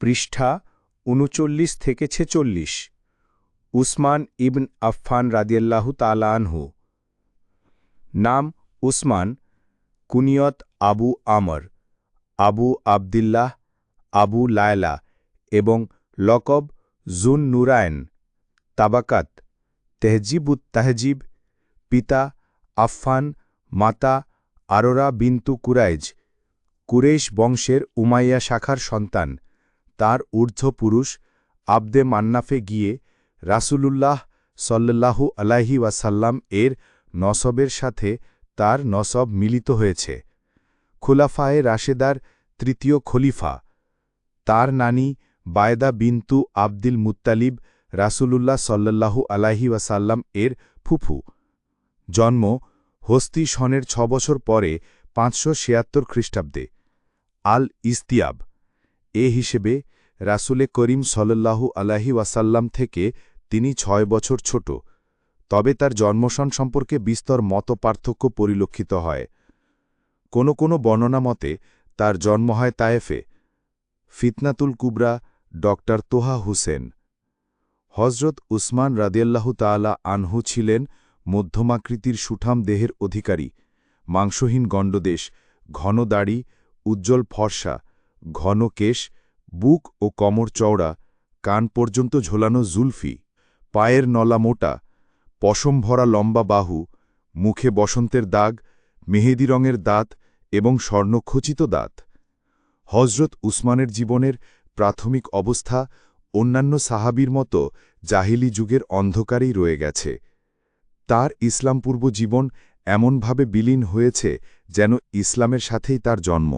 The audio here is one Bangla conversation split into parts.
পৃষ্ঠা উনচল্লিশ থেকে ছেচল্লিশ। উসমান ইবন আফফান রাদিয়াল্লাহু তালা আনহু। নাম উসমান, কুনিয়ত আবু আমর, আবু আবদিল্লাহ, আবু লায়লা এবং লকব জুন নুরায়ন তাবাকাত, তেহজিবুত তাহজিব, পিতা আফফান, মাতা আরোরা বিন্তু কুরাইজ কুরেশ বংশের উমাইয়া শাখার সন্তান। তার ঊর্ধ্ব পুরুষ আবদে মান্নাফে গিয়ে রাসূলুল্লাহ সল্লাল্লাহু আলাহি ওয়াসাল্লাম এর নসবের সাথে তার নসব মিলিত হয়েছে। খুলাফায়ে রাশেদার তৃতীয় খলিফা। তার নানি বায়দা বিন্তু আবদিল মুত্তালিব রাসুলুল্লাহ সল্লাল্লাহু আলাহি ওয়াসাল্লাম এর ফুফু। জন্ম হস্তি সনের ছ বছর পরে পাঁচশো ছিয়াত্তর খ্রিস্টাব্দে। আল ইস্তিয়াব এ হিসেবে রাসুলে করিম সল্লাল্লাহু আলাহি ওয়াসাল্লাম থেকে তিনি ছয় বছর ছোট। তবে তার জন্মসন সম্পর্কে বিস্তর মত পার্থক্য পরিলক্ষিত হয়। কোনো কোনো বর্ণনা মতে, তার জন্ম হয় তায়েফে। ফিতনাতুল কুবরা, ডক্টর তোহা হুসেন। হজরত উসমান রাদিয়াল্লাহু তাআলা আনহু ছিলেন মধ্যমাকৃতির সুঠাম দেহের অধিকারী, মাংসহীন গণ্ডদেশ, ঘন দাড়ি, উজ্জ্বল ফর্সা ঘন কেশ, বুক ও কমর চওড়া, কান পর্যন্ত ঝোলানো জুলফি, পায়ের নলা মোটা, পশম ভরা লম্বা বাহু, মুখে বসন্তের দাগ, মেহেদি রঙের দাঁত এবং স্বর্ণখচিত দাঁত। হজরত উসমানের জীবনের প্রাথমিক অবস্থা অন্যান্য সাহাবির মতো জাহিলি যুগের অন্ধকারেই রয়ে গেছে। তার ইসলামপূর্ব জীবন এমনভাবে বিলীন হয়েছে যেন ইসলামের সাথেই তার জন্ম।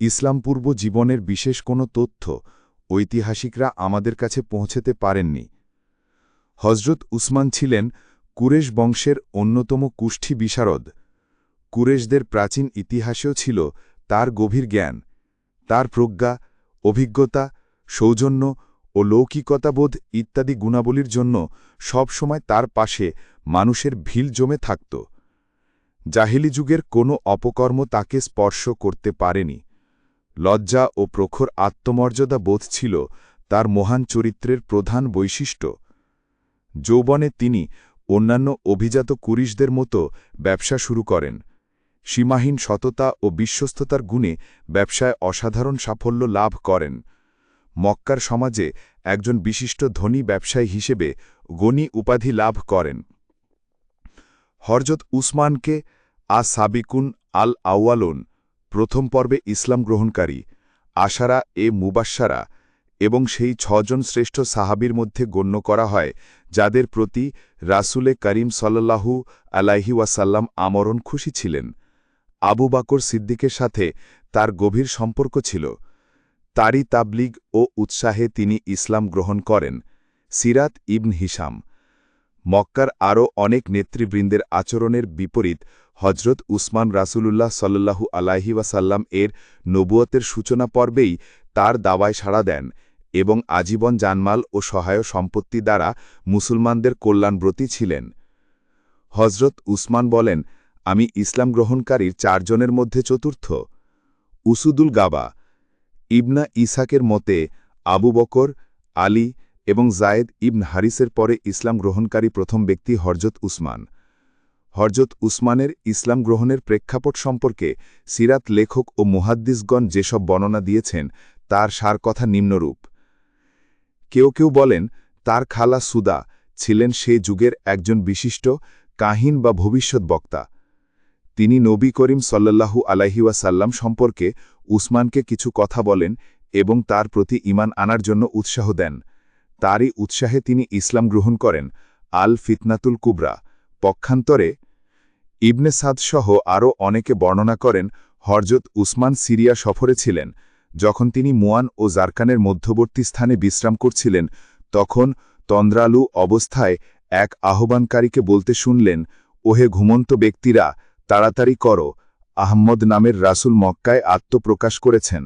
ইসলামপূর্ব জীবনের বিশেষ কোনো তথ্য ঐতিহাসিকরা আমাদের কাছে পৌঁছেতে পারেননি। হজরত উসমান ছিলেন কুরেশ বংশের অন্যতম কুষ্ঠী বিশারদ। কুরেশদের প্রাচীন ইতিহাসেও ছিল তার গভীর জ্ঞান, তার প্রজ্ঞা, অভিজ্ঞতা, সৌজন্য ও লৌকিকতাবোধ ইত্যাদি গুণাবলীর জন্য সব সময় তার পাশে মানুষের ভিল জমে থাকত। জাহিলি যুগের কোনো অপকর্ম তাকে স্পর্শ করতে পারেনি। লজ্জা ও প্রখর আত্মমর্যাদা বোধ ছিল তার মহান চরিত্রের প্রধান বৈশিষ্ট্য। যৌবনে তিনি অন্যান্য অভিজাত কুরিশদের মতো ব্যবসা শুরু করেন। সীমাহীন সততা ও বিশ্বস্ততার গুণে ব্যবসায় অসাধারণ সাফল্য লাভ করেন। মক্কার সমাজে একজন বিশিষ্ট ধনী ব্যবসায়ী হিসেবে গণি উপাধি লাভ করেন। হরজত উসমানকে আ সাবিকুন আল আউয়ালুন প্রথম পর্বে ইসলাম গ্রহণকারী, আশারা এ মুবাসারা এবং সেই ছজন শ্রেষ্ঠ সাহাবির মধ্যে গণ্য করা হয়, যাদের প্রতি রাসুলে করিম সাল্লাহু আলাইহি ওয়াসাল্লাম আমরণ খুশি ছিলেন। আবু বাকর সিদ্দিকের সাথে তার গভীর সম্পর্ক ছিল। তারই তাবলিগ ও উৎসাহে তিনি ইসলাম গ্রহণ করেন, সিরাত ইবন হিসাম মক্কার আরও অনেক নেতৃবৃন্দের আচরণের বিপরীত হজরত উসমান রাসূলুল্লাহ সাল্লু আলাহি ওয়াসাল্লাম এর নবুয়তের সূচনা পর্বেই তার দাওয়ায় সাড়া দেন এবং আজীবন জানমাল ও সহায় সম্পত্তি দ্বারা মুসলমানদের কল্যাণব্রতী ছিলেন। হজরত উসমান বলেন, আমি ইসলাম গ্রহণকারীর চারজনের মধ্যে চতুর্থ। উসুদুল গাবা, ইবনা ইসাকের মতে আবু বকর, আলী এবং জায়েদ ইবন হারিসের পরে ইসলাম গ্রহণকারী প্রথম ব্যক্তি হরজত উসমান। হরজত উসমানের ইসলাম গ্রহণের প্রেক্ষাপট সম্পর্কে সিরাত লেখক ও মুহাদ্দিসগণ যেসব বর্ণনা দিয়েছেন, তার সার কথা নিম্নরূপ। কেউ কেউ বলেন, তার খালা সুদা ছিলেন সে যুগের একজন বিশিষ্ট, কাহিন বা ভবিষ্যৎ বক্তা। তিনি নবী করিম সাল্লাল্লাহু আলাইহিওয়াসাল্লাম সম্পর্কে উসমানকে কিছু কথা বলেন এবং তার প্রতি ইমান আনার জন্য উৎসাহ দেন। তারই উৎসাহে তিনি ইসলাম গ্রহণ করেন, আল ফিতনাতুল কুবরা। পক্ষান্তরে, ইবনে সাদসহ আরও অনেকে বর্ণনা করেন হরজত উসমান সিরিয়া সফরে ছিলেন। যখন তিনি মুয়ান ও জারকানের মধ্যবর্তী স্থানে বিশ্রাম করছিলেন, তখন তন্দ্রালু অবস্থায় এক আহ্বানকারীকে বলতে শুনলেন, ওহে ঘুমন্ত ব্যক্তিরা, তাড়াতাড়ি করো। আহম্মদ নামের রাসুল মক্কায় আত্মপ্রকাশ করেছেন।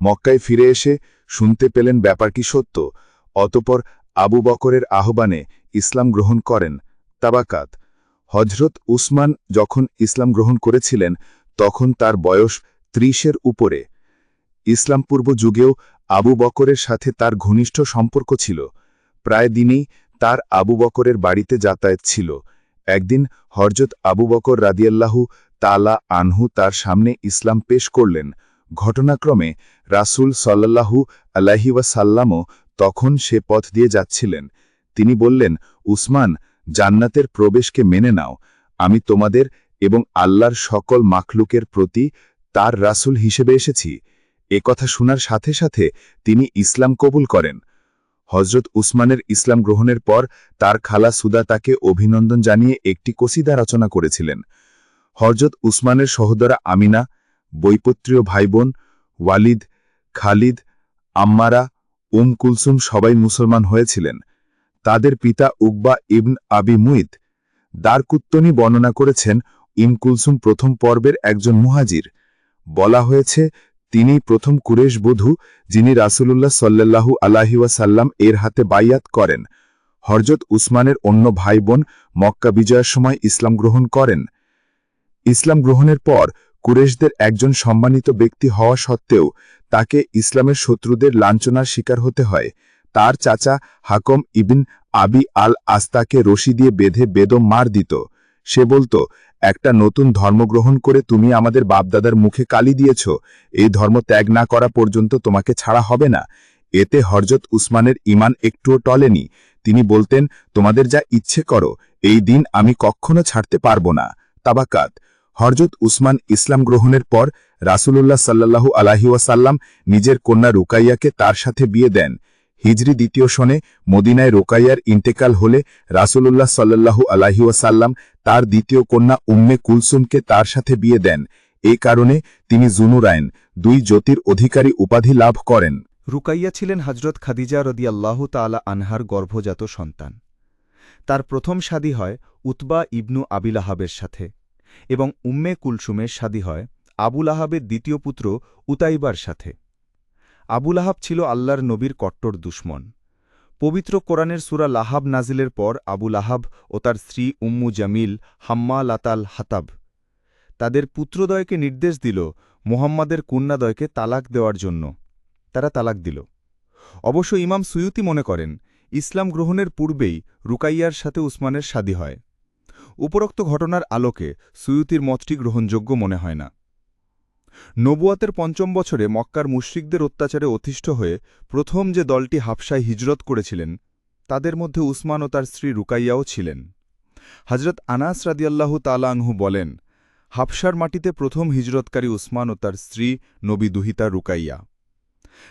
মক্কায় ফিরে এসে শুনতে পেলেন ব্যাপার কি সত্য? অতপর আবু বকরের আহ্বানে ইসলাম গ্রহণ করেন তাবাকাত। হজরত উসমান যখন ইসলাম গ্রহণ করেছিলেন, তখন তার বয়স ত্রিশের উপরে। ইসলাম পূর্ব যুগেও আবু বকরের সাথে তার ঘনিষ্ঠ সম্পর্ক ছিল। প্রায় দিনেই তার আবু বকরের বাড়িতে যাতায়াত ছিল। একদিন হরজত আবু বকর রাদিয়াল্লাহু তালা আনহু তার সামনে ইসলাম পেশ করলেন। ঘটনাক্রমে রাসূল সাল্লাল্লাহু আলাহি ওয়াসাল্লামও তখন সে পথ দিয়ে যাচ্ছিলেন। তিনি বললেন, উসমান, জান্নাতের প্রবেশকে মেনে নাও। আমি তোমাদের এবং আল্লাহর সকল মাখলুকের প্রতি তার রাসূল হিসেবে এসেছি। এ কথা শোনার সাথে সাথে তিনি ইসলাম কবুল করেন। হজরত উসমানের ইসলাম গ্রহণের পর তার খালা সুদা তাকে অভিনন্দন জানিয়ে একটি কসিদা রচনা করেছিলেন। হরজত উসমানের সহোদরা আমিনা বৈপত্রীয় ভাইবোন ওয়ালিদ, খালিদ, আম্মারা, উম কুলসুম সবাই মুসলমান হয়েছিলেন। তাদের পিতা উকবা ইবন আবি মুইদ দারকুত্তনি বর্ণনা করেছেন, ইম কুলসুম প্রথম পর্বের একজন মুহাজির। বলা হয়েছে, তিনি প্রথম কুরেশ বধূ, যিনি রাসূলুল্লাহ সাল্লাল্লাহু আলাহি ওয়াসাল্লাম এর হাতে বাইয়াত করেন। হরজত উসমানের অন্য ভাই বোন মক্কা বিজয়ের সময় ইসলাম গ্রহণ করেন। ইসলাম গ্রহণের পর কুরেশদের একজন সম্মানিত ব্যক্তি হওয়া সত্ত্বেও তাকে ইসলামের শত্রুদের লাঞ্ছনার শিকার হতে হয়। তার চাচা হাকম ইবিন আবি আল আস্তাকে রশি দিয়ে বেঁধে বেদম মার দিত। সে বলতো, একটা নতুন ধর্ম গ্রহণ করে তুমি আমাদের বাপদাদার মুখে কালি দিয়েছ। এই ধর্ম ত্যাগ না করা পর্যন্ত তোমাকে ছাড়া হবে না। এতে হরজত উসমানের ইমান একটুও টলেনি। তিনি বলতেন, তোমাদের যা ইচ্ছে করো, এই দিন আমি কখনো ছাড়তে পারব না। তাবাকাত হরজত উসমান ইসলাম গ্রহণের পর রাসূলুল্লাহ সাল্লাল্লাহু আলাহি ওয়াসাল্লাম নিজের কন্যা রুকাইয়াকে তার সাথে বিয়ে দেন। হিজরি দ্বিতীয় সনে মদিনায় রোকাইয়ার ইন্তেকাল হলে রাসূলুল্লাহ সাল্লাল্লাহু আলাহি ওয়াসাল্লাম তার দ্বিতীয় কন্যা উম্মে কুলসুমকে তার সাথে বিয়ে দেন। এ কারণে তিনি জুনুরায়ন দুই জ্যোতির অধিকারী উপাধি লাভ করেন। রুকাইয়া ছিলেন হজরত খাদিজা রদিয়াল্লাহু তালা আনহার গর্ভজাত সন্তান। তার প্রথম শাদী হয় উতবা ইবনু আবিল আহাবের সাথে। এবং উম্মে কুলসুমের শাদী হয় আবুল আহাবের দ্বিতীয় পুত্র উতাইবার সাথে। আবুল আহাব ছিল আল্লাহর নবীর কট্টর দুশ্মন। পবিত্র কোরআনের সুরা লাহাব নাজিলের পর আবুল আহাব ও তার স্ত্রী উম্মু জামিল হাম্মা লাতাল হাতাব তাদের পুত্রদয়কে নির্দেশ দিল মোহাম্মদের কন্যাদয়কে তালাক দেওয়ার জন্য। তারা তালাক দিল। অবশ্য ইমাম সুয়ুতি মনে করেন, ইসলাম গ্রহণের পূর্বেই রুকাইয়ার সাথে উসমানের শাদী হয়। উপরোক্ত ঘটনার আলোকে সুয়ুতির মতটি গ্রহণযোগ্য মনে হয় না। নবুয়াতের পঞ্চম বছরে মক্কার মুশ্রিকদের অত্যাচারে অতিষ্ঠ হয়ে প্রথম যে দলটি হাফসায় হিজরত করেছিলেন, তাদের মধ্যে উসমান ও তার স্ত্রী রুকাইয়াও ছিলেন। হজরত আনাস রাদিয়াল্লাহু তালাংহু বলেন, হাফসার মাটিতে প্রথম হিজরতকারী উসমান ও তার স্ত্রী নবী দুহিতা রুকাইয়া।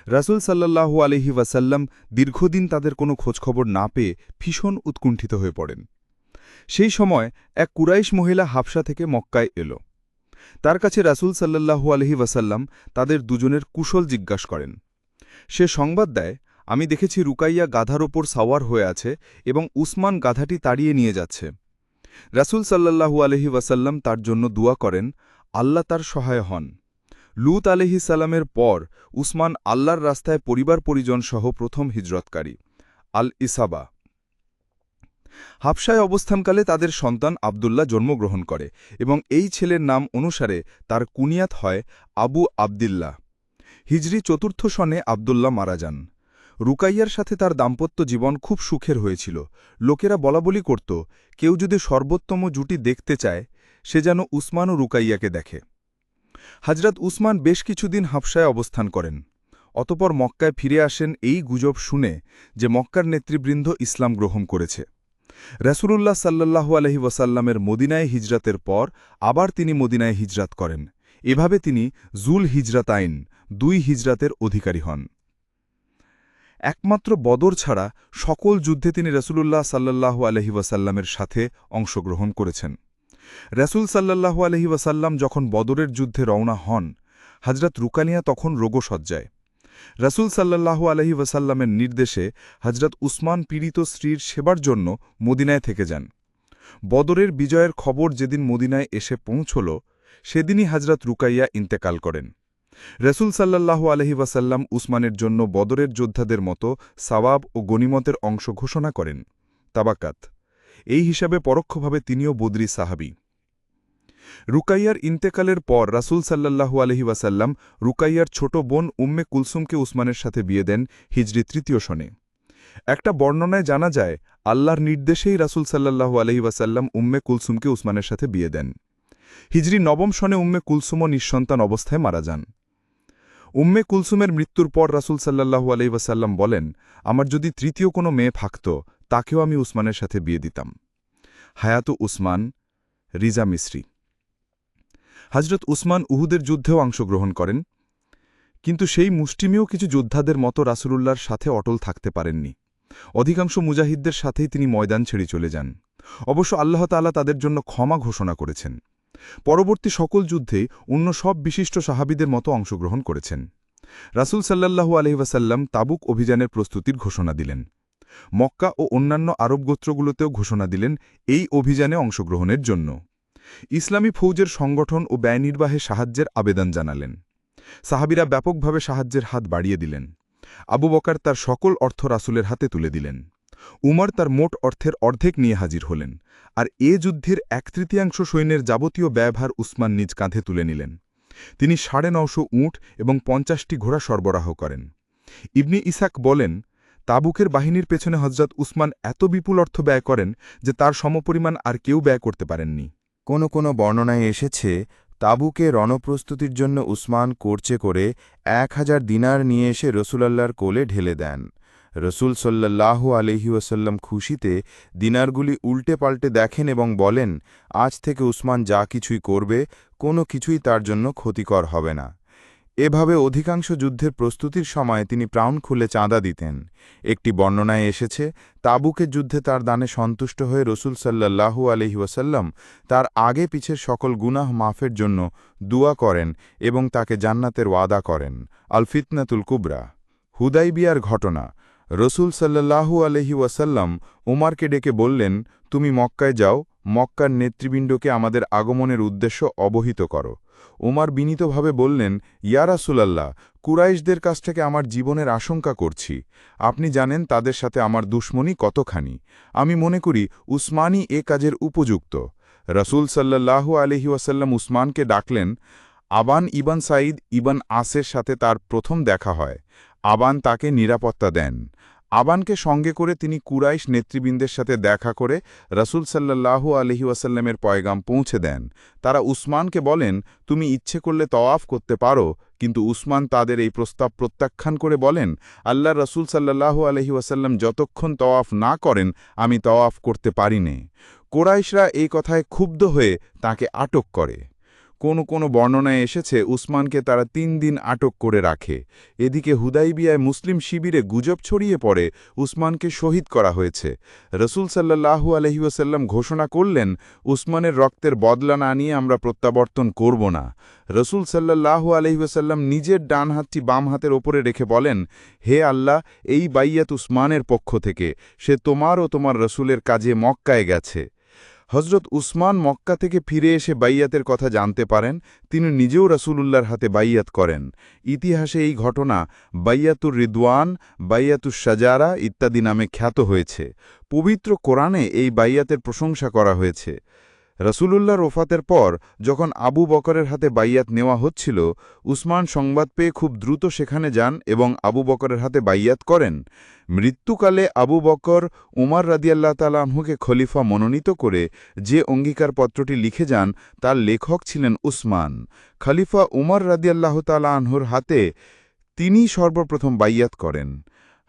রাসুল সাল্লাল্লাহু আলহি ওয়াসাল্লাম দীর্ঘদিন তাদের কোনো খোঁজখবর না পেয়ে ভীষণ উৎকুণ্ঠিত হয়ে পড়েন। সেই সময় এক কুরাইশ মহিলা হাফসা থেকে মক্কায় এল। তার কাছে রাসুল সাল্লাল্লাহু আলহি ওয়াসাল্লাম তাদের দুজনের কুশল জিজ্ঞাস করেন। সে সংবাদ দেয়, আমি দেখেছি রুকাইয়া গাধার ওপর সাওয়ার হয়ে আছে এবং উসমান গাধাটি তাড়িয়ে নিয়ে যাচ্ছে। রাসুল সাল্লাল্লাহু আলহি ওয়াসাল্লাম তার জন্য দুয়া করেন, আল্লাহ তার সহায় হন। লুত আলহি সালামের পর উসমান আল্লাহর রাস্তায় পরিবার পরিজন সহ প্রথম হিজরতকারী আল ইসাবা হাফসায় অবস্থানকালে তাদের সন্তান আবদুল্লাহ জন্মগ্রহণ করে এবং এই ছেলের নাম অনুসারে তার কুনিয়াত হয় আবু আবদিল্লা হিজরি চতুর্থ সনে আবদুল্লাহ মারা যান। রুকাইয়ার সাথে তার দাম্পত্য জীবন খুব সুখের হয়েছিল। লোকেরা বলাবলি করত, কেউ যদি সর্বোত্তম জুটি দেখতে চায়, সে যেন উসমান ও রুকাইয়াকে দেখে। হজরত উসমান বেশ কিছুদিন হাফসায় অবস্থান করেন। অতপর মক্কায় ফিরে আসেন এই গুজব শুনে যে মক্কার নেতৃবৃন্দ ইসলাম গ্রহণ করেছে। রাসূলুল্লাহ সাল্লাল্লাহু আলহি ওয়াসাল্লামের মদিনায় হিজরাতের পর আবার তিনি মদিনায় হিজরাত করেন। এভাবে তিনি জুল হিজরাত আইন দুই হিজরাতের অধিকারী হন। একমাত্র বদর ছাড়া সকল যুদ্ধে তিনি রসুলুল্লাহ সাল্লাল্লাহু আলহি ওয়াসাল্লামের সাথে অংশগ্রহণ করেছেন। রসুল সাল্লাল্লাহু আলহি ওয়াসাল্লাম যখন বদরের যুদ্ধে রওনা হন হজরত রুকানিয়া তখন রোগসজ্জায় রসুল সাল্লাল্লাহু আলহি ওয়াসাল্লামের নির্দেশে হজরত উসমান পীড়িত স্ত্রীর সেবার জন্য মদিনায় থেকে যান। বদরের বিজয়ের খবর যেদিন মদিনায় এসে পৌঁছল, সেদিনই হজরত রুকাইয়া ইন্তেকাল করেন। রসুল সাল্লাল্লাহু আলহি ওয়াসাল্লাম উসমানের জন্য বদরের যোদ্ধাদের মতো সাওয়াব ও গনিমতের অংশ ঘোষণা করেন। তাবাকাত। এই হিসাবে পরোক্ষভাবে তিনিও বদরি সাহাবি। রুকাইয়ার ইন্তেকালের পর রাসূল সাল্লাল্লাহু আলহি ওয়াসাল্লাম রুকাইয়ার ছোট বোন উম্মে কুলসুমকে উসমানের সাথে বিয়ে দেন হিজরি তৃতীয় সনে। একটা বর্ণনায় জানা যায়, আল্লাহর নির্দেশেই রাসূল সাল্লাল্লাহু আলহি ওয়াসাল্লাম উম্মে কুলসুমকে উসমানের সাথে বিয়ে দেন। হিজরি নবম সনে উম্মে কুলসুমও নিঃসন্তান অবস্থায় মারা যান। উম্মে কুলসুমের মৃত্যুর পর রাসূল সাল্লাল্লাহু আলহি ওয়াসাল্লাম বলেন, আমার যদি তৃতীয় কোনো মেয়ে থাকত, তাকেও আমি উসমানের সাথে বিয়ে দিতাম। হায়াতু উসমান, রিজা মিশ্রি। হজরত উসমান উহুদের যুদ্ধেও অংশগ্রহণ করেন, কিন্তু সেই মুষ্টিমেয় কিছু যোদ্ধাদের মতো রাসূলুল্লাহর সাথে অটল থাকতে পারেননি। অধিকাংশ মুজাহিদদের সাথেই তিনি ময়দান ছেড়ে চলে যান। অবশ্য আল্লাহ তাআলা তাদের জন্য ক্ষমা ঘোষণা করেছেন। পরবর্তী সকল যুদ্ধে অন্য সব বিশিষ্ট সাহাবিদের মতো অংশগ্রহণ করেছেন। রাসূল সাল্লাল্লাহু আলহিবাসাল্লাম তাবুক অভিযানের প্রস্তুতির ঘোষণা দিলেন। মক্কা ও অন্যান্য আরব গোত্রগুলোতেও ঘোষণা দিলেন, এই অভিযানে অংশগ্রহণের জন্য। ইসলামী ফৌজের সংগঠন ও ব্যয় নির্বাহে সাহায্যের আবেদন জানালেন। সাহাবিরা ব্যাপকভাবে সাহায্যের হাত বাড়িয়ে দিলেন। আবু বকার তার সকল অর্থ রাসুলের হাতে তুলে দিলেন। উমর তার মোট অর্থের অর্ধেক নিয়ে হাজির হলেন। আর এ যুদ্ধের এক তৃতীয়াংশ সৈন্যের যাবতীয় ব্যয়ভার উসমান নিজ কাঁধে তুলে নিলেন। তিনি সাড়ে নশো উঁট এবং পঞ্চাশটি ঘোড়া সরবরাহ করেন। ইবনি ইসাক বলেন, তাবুকের বাহিনীর পেছনে হজরত উসমান এত বিপুল অর্থ ব্যয় করেন যে তার সমপরিমাণ আর কেউ ব্যয় করতে পারেননি। কোনো কোনো বর্ণনায় এসেছে, তাবুকে রণপ্রস্তুতির জন্য উসমান করছে করে এক হাজার দিনার নিয়ে এসে রসুলাল্লার কোলে ঢেলে দেন। রসুল সাল্লাহ আলহিউসাল্লাম খুশিতে দিনারগুলি উল্টে পাল্টে দেখেন এবং বলেন, আজ থেকে উসমান যা কিছুই করবে, কোনো কিছুই তার জন্য ক্ষতিকর হবে না। এভাবে অধিকাংশ যুদ্ধের প্রস্তুতির সময় তিনি প্রাণ খুলে চাঁদা দিতেন। একটি বর্ণনায় এসেছে তাবুকের যুদ্ধে তার দানে সন্তুষ্ট হয়ে রসুল সাল্লাহু আলহি ওয়াসাল্লাম তার আগে পিছের সকল গুনাহ মাফের জন্য দুয়া করেন এবং তাকে জান্নাতের ওয়াদা করেন। আল ফিতনাতুল কুবরা। হুদাইবিয়ার ঘটনা। রসুল সাল্লাহু আলহি ওয়াসাল্লাম উমারকে ডেকে বললেন, তুমি মক্কায় যাও, মক্কার নেতৃবৃন্দকে আমাদের আগমনের উদ্দেশ্য অবহিত করো। উমার বিনীতভাবে বললেন, ইয়া রাসুলাল্লাহ, কুরাইশদের কাছ থেকে আমার জীবনের আশঙ্কা করছি। আপনি জানেন তাদের সাথে আমার দুশ্মনী কতখানি। আমি মনে করি উসমানই এ কাজের উপযুক্ত। রসুল সাল্লাহু আলহি ওয়াসাল্লাম উসমানকে ডাকলেন, আবান ইবান সাঈদ ইবান আসের সাথে তার প্রথম দেখা হয়। আবান তাকে নিরাপত্তা দেন। আবানকে সঙ্গে করে তিনি কুরাইশ নেতৃবৃন্দের সাথে দেখা করে রসুল সাল্লাহু আলহি ওয়াসাল্লামের পয়গাম পৌঁছে দেন। তারা উসমানকে বলেন, তুমি ইচ্ছে করলে তওয়াফ করতে পারো, কিন্তু উসমান তাদের এই প্রস্তাব প্রত্যাখ্যান করে বলেন, আল্লাহ রসুল সাল্লাহু আলহি ওয়াসাল্লাম যতক্ষণ তওয়াফ না করেন, আমি তওয়াফ করতে পারিনে কোরাইশরা এই কথায় ক্ষুব্ধ হয়ে তাকে আটক করে। কোনো কোনো বর্ণনায় এসেছে, উসমানকে তারা তিন দিন আটক করে রাখে। এদিকে হুদাইবিয়ায় মুসলিম শিবিরে গুজব ছড়িয়ে পড়ে, উসমানকে শহীদ করা হয়েছে। রসুল সাল্লাহু আলহিউসাল্লাম ঘোষণা করলেন, উসমানের রক্তের বদলা না নিয়ে আমরা প্রত্যাবর্তন করব না। রসুল সাল্লাহু আলহিউসাল্লাম নিজের ডান হাতটি বাম হাতের ওপরে রেখে বলেন, হে আল্লাহ, এই বাইয়াত উসমানের পক্ষ থেকে, সে তোমার ও তোমার রসুলের কাজে মক্কায় গেছে। হজরত উসমান মক্কা থেকে ফিরে এসে বাইয়াতের কথা জানতে পারেন, তিনি নিজেও রাসূলুল্লাহর হাতে বাইয়াত করেন। ইতিহাসে এই ঘটনা বাইয়াতুর রিদওয়ান বাইয়াতুর সাজারা ইত্যাদি নামে খ্যাত হয়েছে। পবিত্র কোরআনে এই বাইয়াতের প্রশংসা করা হয়েছে। রসুলুল্লাহ রোফাতের পর যখন আবু বকরের হাতে বাইয়াত নেওয়া হচ্ছিল, উসমান সংবাদ পেয়ে খুব দ্রুত সেখানে যান এবং আবু বকরের হাতে বাইয়াত করেন। মৃত্যুকালে আবু বকর উমার রাদিয়াল্লাহ তালাহুকে খলিফা মনোনীত করে যে অঙ্গীকারপত্রটি লিখে যান, তার লেখক ছিলেন উসমান। খলিফা উমর রাদিয়াল্লাহ তালাহুর হাতে তিনি সর্বপ্রথম বাইয়াত করেন।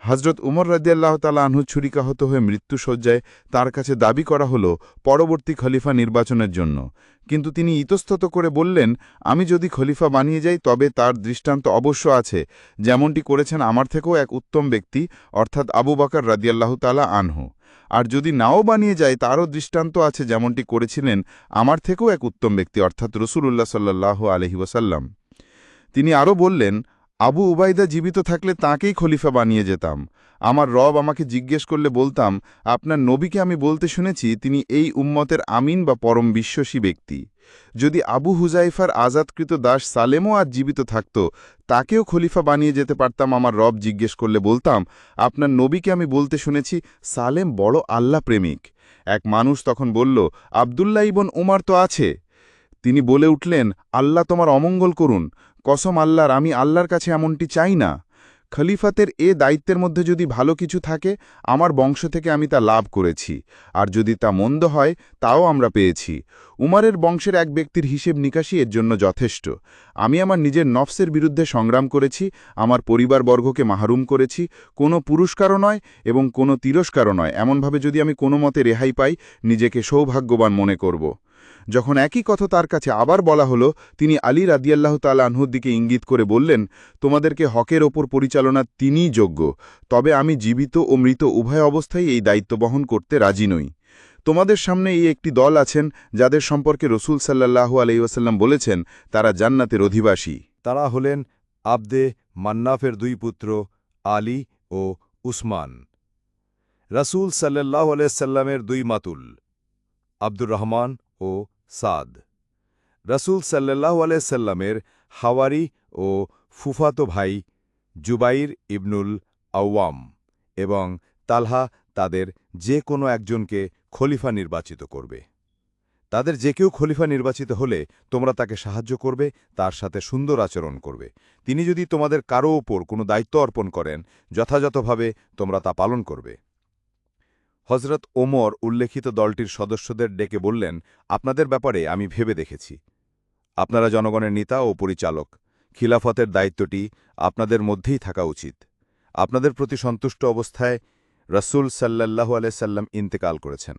হজরত উমর রাজিয়াল্লাহ তালা আনহু ছুরিকাহত হয়ে মৃত্যুসজ্জায় তার কাছে দাবি করা হল পরবর্তী খলিফা নির্বাচনের জন্য। কিন্তু তিনি ইতস্তত করে বললেন, আমি যদি খলিফা বানিয়ে যাই, তবে তার দৃষ্টান্ত অবশ্য আছে। যেমনটি করেছেন আমার থেকেও এক উত্তম ব্যক্তি, অর্থাৎ আবু বাকর রাদিয়াল্লাহ তালা আনহু। আর যদি নাও বানিয়ে যায় তারও দৃষ্টান্ত আছে যেমনটি করেছিলেন আমার থেকেও এক উত্তম ব্যক্তি, অর্থাৎ রসুল্লাহ সাল্লাহ আলহি ওসাল্লাম তিনি আরও বললেন আবু উবাইদা জীবিত থাকলে তাকেই খলিফা বানিয়ে যেতাম। আমার রব আমাকে জিজ্ঞেস করলে বলতাম, আপনার নবীকে আমি বলতে শুনেছি, তিনি এই উম্মতের আমিন বা পরম বিশ্বসী ব্যক্তি। যদি আবু হুজাইফার আজাদকৃত দাস সালেমও আজ জীবিত থাকত, তাকেও খলিফা বানিয়ে যেতে পারতাম আমার রব জিজ্ঞেস করলে বলতাম, আপনার নবীকে আমি বলতে শুনেছি, সালেম বড় আল্লাহ প্রেমিক। এক মানুষ তখন বলল আবদুল্লা ইবন উমার তো আছে। তিনি বলে উঠলেন, আল্লাহ তোমার অমঙ্গল করুন। কসম আল্লাহর, আমি আল্লাহর কাছে এমনটি চাই না। খলিফাতের এ দায়িত্বের মধ্যে যদি ভালো কিছু থাকে, আমার বংশ থেকে আমি তা লাভ করেছি। আর যদি তা মন্দ হয়, তাও আমরা পেয়েছি। উমারের বংশের এক ব্যক্তির হিসেব নিকাশি এর জন্য যথেষ্ট। আমি আমার নিজের নফসের বিরুদ্ধে সংগ্রাম করেছি, আমার পরিবারবর্গকে মাহরুম করেছি, কোনো পুরস্কারও নয় এবং কোনো তিরস্কারও নয়। এমনভাবে যদি আমি কোনো মতে রেহাই পাই, নিজেকে সৌভাগ্যবান মনে করব। যখন একই কথা তার কাছে আবার বলা হলো, তিনি আলী রাদিয়াল্লাহ তাল আনহুর দিকে ইঙ্গিত করে বললেন, তোমাদেরকে হকের ওপর পরিচালনা তিনিই যোগ্য, তবে আমি জীবিত ও মৃত উভয় অবস্থায় এই দায়িত্ব বহন করতে রাজি নই। তোমাদের সামনে এই একটি দল আছেন, যাদের সম্পর্কে রসুল সাল্লাহু আলহিউসাল্লাম বলেছেন, তারা জান্নাতের অধিবাসী। তারা হলেন আবদে মান্নাফের দুই পুত্র, আলী ও উসমান। রাসূল সাল্লাহ আলাইসাল্লামের দুই মাতুল, আব্দুর রহমান ও সাদ। রাসূল সাল্লাহ সাল্লামের হাওয়ারি ও ফুফাতো ভাই জুবাইর ইবনুল আওয়াম এবং তালহা তাদের যে কোনো একজনকে খলিফা নির্বাচিত করবে। তাদের যে কেউ খলিফা নির্বাচিত হলে তোমরা তাকে সাহায্য করবে, তার সাথে সুন্দর আচরণ করবে। তিনি যদি তোমাদের কারও ওপর কোনো দায়িত্ব অর্পণ করেন, যথাযথভাবে তোমরা তা পালন করবে। হজরত ওমর উল্লেখিত দলটির সদস্যদের ডেকে বললেন, আপনাদের ব্যাপারে আমি ভেবে দেখেছি। আপনারা জনগণের নেতা ও পরিচালক। খিলাফতের দায়িত্বটি আপনাদের মধ্যেই থাকা উচিত। আপনাদের প্রতি সন্তুষ্ট অবস্থায় রসুল সাল্লাল্লাহু আলাইসাল্লাম ইন্তেকাল করেছেন।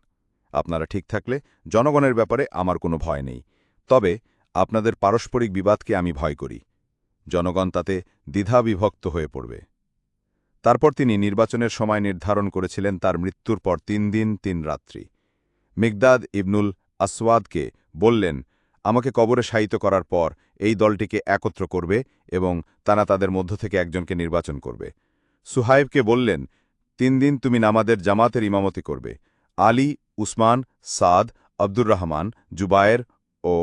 আপনারা ঠিক থাকলে জনগণের ব্যাপারে আমার কোনো ভয় নেই। তবে আপনাদের পারস্পরিক বিবাদকে আমি ভয় করি। জনগণ তাতে দ্বিধা বিভক্ত হয়ে পড়বে। তারপর তিনি নির্বাচনের সময় নির্ধারণ করেছিলেন তার মৃত্যুর পর তিন দিন, তিন রাত্রি। মিগদাদ ইবনুল আসওয়াদকে বললেন, আমাকে কবরে শায়িত করার পর এই দলটিকে একত্র করবে এবং তারা তাদের মধ্য থেকে একজনকে নির্বাচন করবে। সুহাইবকে বললেন, তিন দিন তুমি নামাদের জামাতের ইমামতি করবে। আলী, উসমান, সাদ, আব্দুর রহমান, জুবায়ের ও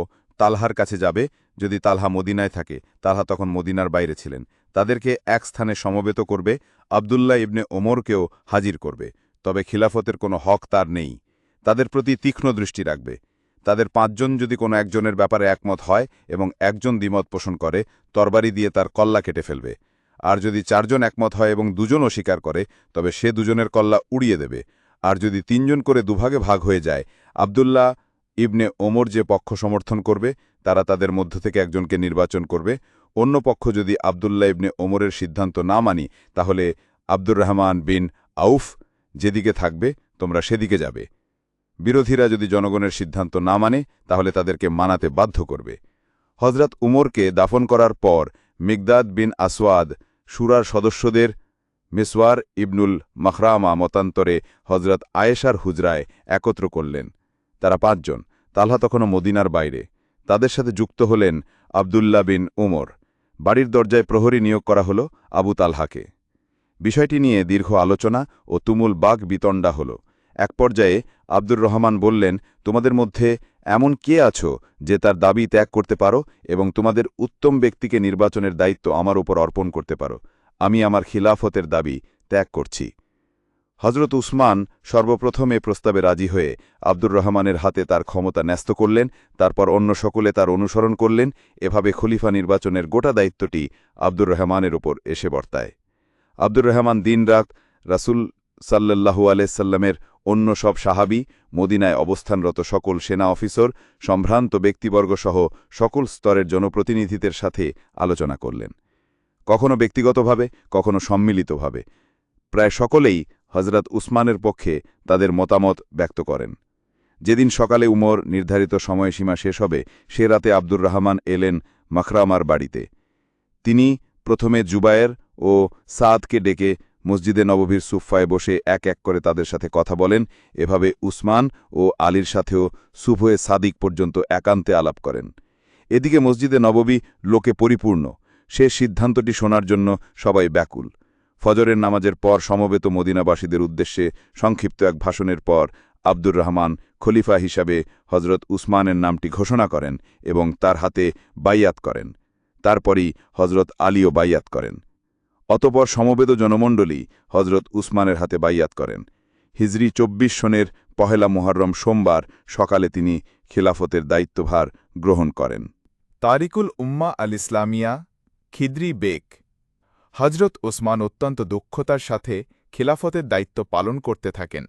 তালহার কাছে যাবে। যদি তালহা মদিনায় থাকে, তালহা তখন মদিনার বাইরে ছিলেন। তাদেরকে এক স্থানে সমবেত করবে, আবদুল্লাহ ইবনে ওমরকেও হাজির করবে। তবে খিলাফতের কোনো হক তার নেই। তাদের প্রতি তীক্ষ্ণ দৃষ্টি রাখবে। তাদের পাঁচজন যদি কোনো একজনের ব্যাপারে একমত হয় এবং একজন দ্বিমত পোষণ করে, তরবারি দিয়ে তার কল্লা কেটে ফেলবে। আর যদি চারজন একমত হয় এবং দুজন অস্বীকার করে, তবে সে দুজনের কল্লা উড়িয়ে দেবে। আর যদি তিনজন করে দুভাগে ভাগ হয়ে যায়, আবদুল্লাহ ইবনে ওমর যে পক্ষ সমর্থন করবে, তারা তাদের মধ্য থেকে একজনকে নির্বাচন করবে অন্য পক্ষ যদি আবদুল্লাহ ইবনে ওমরের সিদ্ধান্ত না মানি, তাহলে আব্দুর রহমান বিন আউফ যেদিকে থাকবে, তোমরা সেদিকে যাবে। বিরোধীরা যদি জনগণের সিদ্ধান্ত না মানে তাহলে তাদেরকে মানাতে বাধ্য করবে। হজরত উমরকে দাফন করার পর মিগদাদ বিন আসওয়াদ সুরার সদস্যদের মিসওয়ার ইবনুল মখরামা মতান্তরে হজরত আয়েশার হুজরায় একত্র করলেন। তারা পাঁচজন, তালহা তখনও মদিনার বাইরে। তাদের সাথে যুক্ত হলেন আবদুল্লা বিন উমর। বাড়ির দরজায় প্রহরী নিয়োগ করা হল আবু তালহাকে। বিষয়টি নিয়ে দীর্ঘ আলোচনা ও তুমুল বাঘ বিতণ্ডা হল। এক পর্যায়ে আব্দুর রহমান বললেন, তোমাদের মধ্যে এমন কে আছো যে তার দাবি ত্যাগ করতে পারো এবং তোমাদের উত্তম ব্যক্তিকে নির্বাচনের দায়িত্ব আমার উপর অর্পণ করতে পারো? আমি আমার খিলাফতের দাবি ত্যাগ করছি। হজরত উসমান সর্বপ্রথম এ প্রস্তাবে রাজি হয়ে আব্দুর রহমানের হাতে তার ক্ষমতা ন্যস্ত করলেন, তারপর অন্য সকলে তার অনুসরণ করলেন, এভাবে খলিফা নির্বাচনের গোটা দায়িত্বটি আব্দুর রহমানের ওপর এসে বর্তায়। আব্দুর রহমান দিনরাত রাসুল সাল্লাহু আলাইসাল্লামের অন্য সব সাহাবি, মদিনায় অবস্থানরত সকল সেনা অফিসর, সম্ভ্রান্ত ব্যক্তিবর্গসহ সকল স্তরের জনপ্রতিনিধিদের সাথে আলোচনা করলেন। কখনো ব্যক্তিগতভাবে, কখনো সম্মিলিতভাবে। প্রায় সকলেই হজরত উসমানের পক্ষে তাদের মতামত ব্যক্ত করেন। যেদিন সকালে উমর নির্ধারিত সময়সীমা শেষ হবে, সে রাতে আব্দুর রহমান এলেন মখরামার বাড়িতে। তিনি প্রথমে জুবায়ের ও সাদকে ডেকে মসজিদে নববীর সুফায় বসে এক এক করে তাদের সাথে কথা বলেন। এভাবে উসমান ও আলীর সাথেও সুভয়ে সাদিক পর্যন্ত একান্তে আলাপ করেন। এদিকে মসজিদে নববী লোকে পরিপূর্ণ। সে সিদ্ধান্তটি শোনার জন্য সবাই ব্যাকুল। ফজরের নামাজের পর সমবেত মদিনাবাসীদের উদ্দেশ্যে সংক্ষিপ্ত এক ভাষণের পর আব্দুর রহমান খলিফা হিসাবে হজরত উসমানের নামটি ঘোষণা করেন এবং তার হাতে বাইয়াত করেন। তারপরই হজরত আলীও বাইয়াত করেন। অতপর সমবেত জনমণ্ডলী হজরত উসমানের হাতে বাইয়াত করেন। হিজরি চব্বিশ সনের পহেলা মোহররম সোমবার সকালে তিনি খিলাফতের দায়িত্বভার গ্রহণ করেন। তারিকুল উম্মা আল ইসলামিয়া খিদ্রি বেক হজরত ওসমান অত্যন্ত দক্ষতার সাথে খেলাফতের দায়িত্ব পালন করতে থাকেন।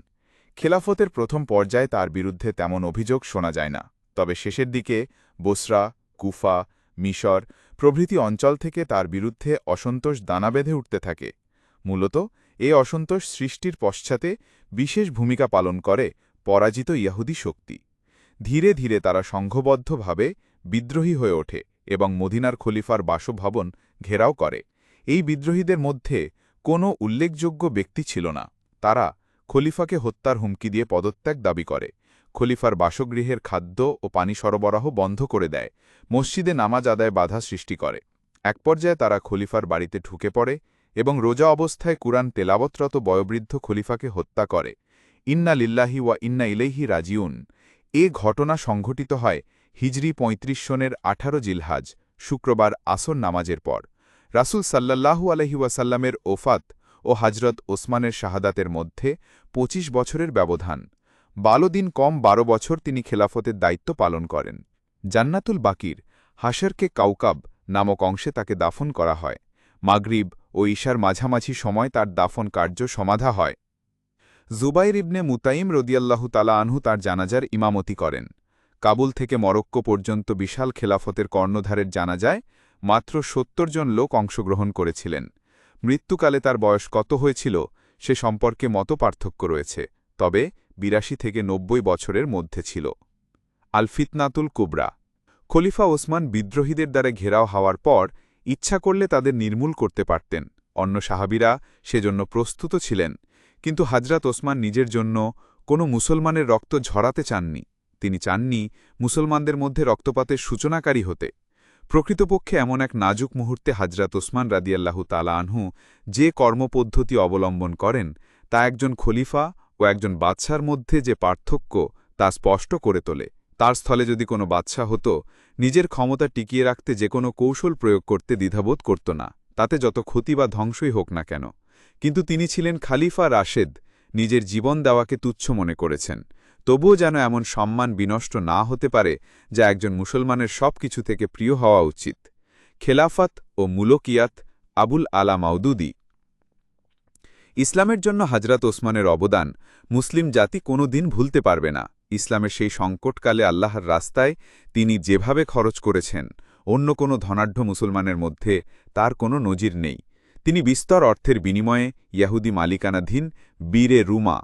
খেলাফতের প্রথম পর্যায়ে তার বিরুদ্ধে তেমন অভিযোগ শোনা যায় না। তবে শেষের দিকে বসরা, কুফা, মিশর প্রভৃতি অঞ্চল থেকে তার বিরুদ্ধে অসন্তোষ দানা বেঁধে উঠতে থাকে। মূলত এ অসন্তোষ সৃষ্টির পশ্চাতে বিশেষ ভূমিকা পালন করে পরাজিত ইয়াহুদি শক্তি। ধীরে ধীরে তারা সংঘবদ্ধভাবে বিদ্রোহী হয়ে ওঠে এবং মদিনার খলিফার বাসভবন ঘেরাও করে। এই বিদ্রোহীদের মধ্যে কোনো উল্লেখযোগ্য ব্যক্তি ছিল না। তারা খলিফাকে হত্যার হুমকি দিয়ে পদত্যাগ দাবি করে। খলিফার বাসগৃহের খাদ্য ও পানি সরবরাহ বন্ধ করে দেয়। মসজিদে নামাজ আদায় বাধা সৃষ্টি করে। এক পর্যায়ে তারা খলিফার বাড়িতে ঢুকে পড়ে এবং রোজা অবস্থায় কুরআন তেলাবতরত বয়োবৃদ্ধ খলিফাকে হত্যা করে। ইন্না লিল্লাহি ওয়া ইন্না ইলেহি রাজিউন। এ ঘটনা সংঘটিত হয় হিজরি ৩৫ সনের আঠারো জিলহাজ, শুক্রবার আসর নামাজের পর। রাসুল সাল্লাল্লাহু আলহি ওয়াসাল্লামের ওফাত ও হজরত ওসমানের শাহাদাতের মধ্যে ২৫ বছরের ব্যবধান। বারো দিন কম বারো বছর তিনি খেলাফতের দায়িত্ব পালন করেন। জান্নাতুল বাকির হাসারকে কাউকাব নামক অংশে তাকে দাফন করা হয়। মাগরিব ও ঈশার মাঝামাঝি সময় তার দাফন কার্য সমাধা হয়। জুবাইর ইবনে মুতাইম রদিয়াল্লাহু তালা আনহু তার জানাজার ইমামতি করেন। কাবুল থেকে মরক্কো পর্যন্ত বিশাল খেলাফতের কর্ণধারের জানাজায় মাত্র সত্তর জন লোক অংশগ্রহণ করেছিলেন। মৃত্যুকালে তার বয়স কত হয়েছিল সে সম্পর্কে মত পার্থক্য রয়েছে, তবে বিরাশি থেকে নব্বই বছরের মধ্যে ছিল। আলফিতনাতুল কুবরা। খলিফা ওসমান বিদ্রোহীদের দ্বারা ঘেরাও হওয়ার পর ইচ্ছা করলে তাদের নির্মূল করতে পারতেন। অন্য সাহাবিরা সেজন্য প্রস্তুত ছিলেন, কিন্তু হাজরাত ওসমান নিজের জন্য কোনো মুসলমানের রক্ত ঝরাতে চাননি। তিনি চাননি মুসলমানদের মধ্যে রক্তপাতের সূচনাকারী হতে। প্রকৃতপক্ষে এমন এক নাজুক মুহূর্তে হাজরাত ওসমান রাদিয়াল্লাহু তালা আনহু যে কর্মপদ্ধতি অবলম্বন করেন, তা একজন খলিফা ও একজন বাদশার মধ্যে যে পার্থক্য তা স্পষ্ট করে তোলে। তার স্থলে যদি কোনো বাদশা হতো, নিজের ক্ষমতা টিকিয়ে রাখতে যে কোনো কৌশল প্রয়োগ করতে দ্বিধাবোধ করত না, তাতে যত ক্ষতি বা ধ্বংসই হোক না কেন। কিন্তু তিনি ছিলেন খালিফা রাশেদ, নিজের জীবন দেওয়াকে তুচ্ছ মনে করেছেন। তবুও যেন এমন সম্মান বিনষ্ট না হতে পারে যা একজন মুসলমানের সব কিছু থেকে প্রিয় হওয়া উচিত। খেলাফত ও মুলকিয়াত আবুল আলা মাউদুদি। ইসলামের জন্য হাজরাত ওসমানের অবদান মুসলিম জাতি কোনো দিন ভুলতে পারবে না। ইসলামের সেই সংকটকালে আল্লাহর রাস্তায় তিনি যেভাবে খরচ করেছেন, অন্য কোনো ধনাঢ্য মুসলমানের মধ্যে তার কোনো নজির নেই। তিনি বিস্তর অর্থের বিনিময়ে ইয়াহুদি মালিকানাধীন বীরে রুমা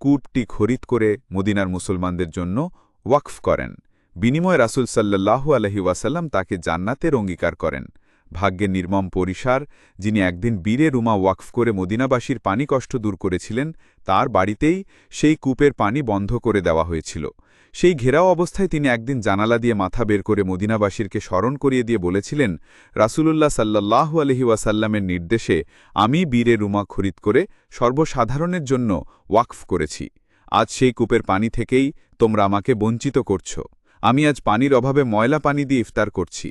কূপটি খরিদ করে মদিনার মুসলমানদের জন্য ওয়াকফ করেন। বিনিময়ে রাসুল সাল্লাহু আলহি ওয়াসাল্লাম তাকে জান্নাতের অঙ্গীকার করেন। ভাগ্যের নির্মম পরিসার যিনি একদিন বীরে রুমা ওয়াকফ করে মদিনাবাসীর পানি কষ্ট দূর করেছিলেন, তার বাড়িতেই সেই কূপের পানি বন্ধ করে দেওয়া হয়েছিল। সেই ঘেরাও অবস্থায় তিনি একদিন জানালা দিয়ে মাথা বের করে মদিনাবাসীরকে স্মরণ করিয়ে দিয়ে বলেছিলেন, রাসূলুল্লাহ সাল্লাল্লাহু আলহি ওয়াসাল্লামের নির্দেশে আমি বীরে রুমা খরিদ করে সর্বসাধারণের জন্য ওয়াকফ করেছি। আজ সেই কূপের পানি থেকেই তোমরা আমাকে বঞ্চিত করছ। আমি আজ পানির অভাবে ময়লা পানি দিয়ে ইফতার করছি।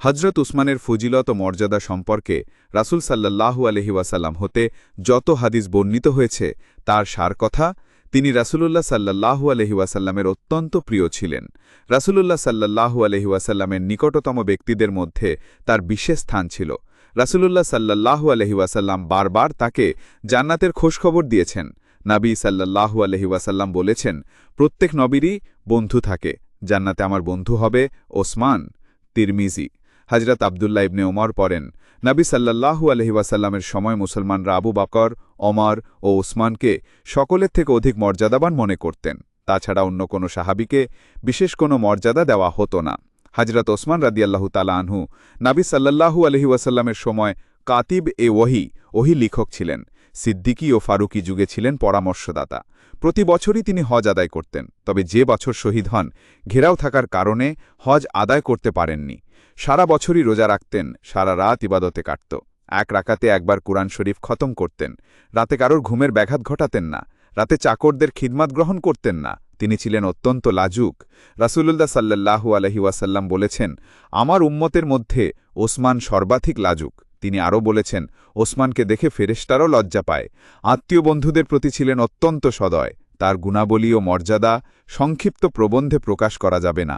হজরত উসমানের ফজিলত ও মর্যাদা সম্পর্কে রাসুল সাল্লাল্লাহু আলহি ওয়াসাল্লাম হতে যত হাদিস বর্ণিত হয়েছে, তার সার কথা তিনি রাসুলুল্লাহ সাল্লাহু আলহি ওয়াসাল্লামের অত্যন্ত প্রিয় ছিলেন। রাসুলুল্লাহ সাল্লাহু আলহি ওয়াসাল্লামের নিকটতম ব্যক্তিদের মধ্যে তার বিশেষ স্থান ছিল। রাসুলুল্লাহ সাল্লাহু আলহি ওয়াসাল্লাম বারবার তাকে জান্নাতের খোঁজখবর দিয়েছেন। নাবী সাল্লাহু আলহি ওয়াসাল্লাম বলেছেন, প্রত্যেক নবীরই বন্ধু থাকে। জান্নাতে আমার বন্ধু হবে ওসমান তিরমিজি। হজরত আবদুল্লাহ ইবনে ওমর পড়েন নবী সাল্লাহু আলহি ওয়াসাল্লামের সময় মুসলমানরা আবু বাকর অমর ও ওসমানকে সকলের থেকে অধিক মর্যাদাবান মনে করতেন। তাছাড়া অন্য কোনো সাহাবিকে বিশেষ কোনো মর্যাদা দেওয়া হতো না। হজরত ওসমান রাদিয়াল্লাহু তালা আনহু নাবী সাল্লাহু আলহি ওয়াসাল্লামের সময় কাতিব এ ওহি ওহি লিখক ছিলেন। সিদ্দিকী ও ফারুকি যুগে ছিলেন পরামর্শদাতা। প্রতি বছরই তিনি হজ আদায় করতেন, তবে যে বছর শহীদ হন, ঘেরাও থাকার কারণে হজ আদায় করতে পারেননি। সারা বছরই রোজা রাখতেন, সারা রাত ইবাদতে কাটত। এক রাকাতে একবার কুরআন শরীফ খতম করতেন। রাতে কারোর ঘুমের ব্যাঘাত ঘটাতেন না। রাতে চাকরদের খিদমাত গ্রহণ করতেন না। তিনি ছিলেন অত্যন্ত লাজুক। রাসুলুল্লাহ সাল্লাহু আলহি ওয়াসাল্লাম বলেছেন, আমার উম্মতের মধ্যে ওসমান সর্বাধিক লাজুক। তিনি আরও বলেছেন, ওসমানকে দেখে ফেরেস্তারও লজ্জা পায়। আত্মীয় বন্ধুদের প্রতি ছিলেন অত্যন্ত সদয়। তার গুণাবলী ও মর্যাদা সংক্ষিপ্ত প্রবন্ধে প্রকাশ করা যাবে না।